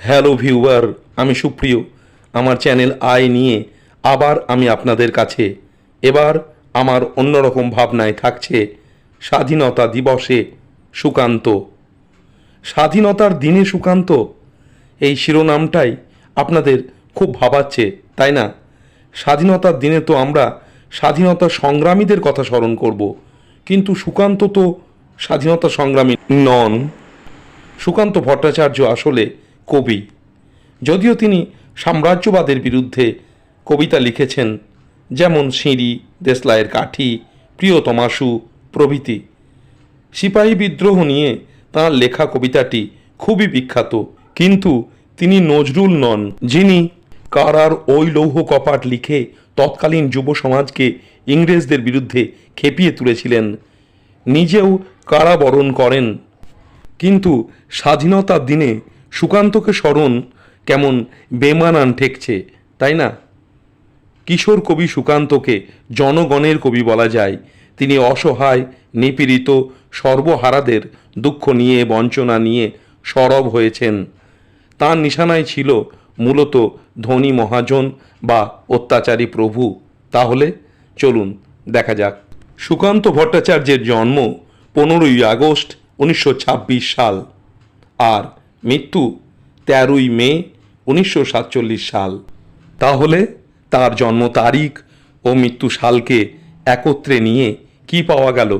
Hello viewer আমি সুপ্রিয়, আমার চ্যানেল আই নিয়ে আবার আমি আপনাদের কাছে এবার আমার অন্যরকম ভাবনায় থাকছে স্বাধীনতা দিবসে সুকান্ত। স্বাধীনতার দিনে সুকান্ত, এই শিরোনামটাই আপনাদের খুব ভাবাচ্ছে, তাই না? স্বাধীনতার দিনে তো আমরা স্বাধীনতা সংগ্রামীদের কথা স্মরণ করব, কিন্তু সুকান্ত তো স্বাধীনতা সংগ্রামী নন। সুকান্ত ভট্টাচার্য আসলে কবি। যদিও তিনি সাম্রাজ্যবাদের বিরুদ্ধে কবিতা লিখেছেন, যেমন সিঁড়ি, দেশলাইয়ের কাঠি প্রিয়তমাশু প্রভৃতি। সিপাহী বিদ্রোহ নিয়ে তাঁর লেখা কবিতাটি খুবই বিখ্যাত, কিন্তু তিনি নজরুল নন, যিনি কারার ওই লৌহ কপাট লিখে তৎকালীন যুব সমাজকে ইংরেজদের বিরুদ্ধে খেপিয়ে তুলেছিলেন, নিজেও কারাবরণ করেন। কিন্তু স্বাধীনতার দিনে সুকান্তকে স্মরণ কেমন বেমানান ঠেকছে, তাই না? কিশোর কবি সুকান্তকে জনগণের কবি বলা যায়। তিনি অসহায়, নিপীড়িত, সর্বহারাদের দুঃখ নিয়ে, বঞ্চনা নিয়ে সরব হয়েছেন। তার নিশানায় ছিল মূলত ধনী মহাজন বা অত্যাচারী প্রভু। তাহলে চলুন, দেখা যাক। সুকান্ত ভট্টাচার্যের জন্ম পনেরোই আগস্ট উনিশশো ছাব্বিশ সাল। আর মৃত্যু তেরোই মে উনিশশো সাতচল্লিশ সাল। তাহলে তার জন্ম তারিখ ও মৃত্যু সালকে একত্রে নিয়ে কি পাওয়া গেল?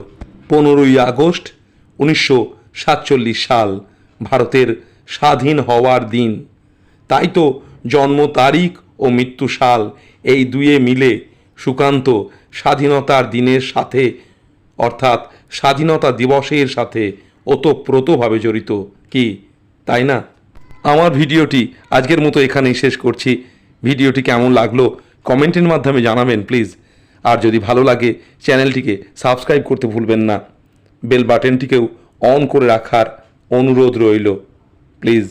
পনেরোই আগস্ট উনিশশো সাতচল্লিশ সাল, ভারতের স্বাধীন হওয়ার দিন। তাই তো জন্ম তারিখ ও মৃত্যু সাল এই দুয়ে মিলে সুকান্ত স্বাধীনতার দিনের সাথে, অর্থাৎ স্বাধীনতা দিবসের সাথে ওতপ্রোতভাবে জড়িত, কি? তাই না? আমার ভিডিওটি আজকের মতো এখানেই শেষ করছি। ভিডিওটি কেমন লাগল কমেন্টের মাধ্যমে জানাবেন প্লিজ। আর যদি ভালো লাগে চ্যানেলটিকে সাবস্ক্রাইব করতে ভুলবেন না। বেল বাটনটিকেও অন করে রাখার অনুরোধ রইল। প্লিজ।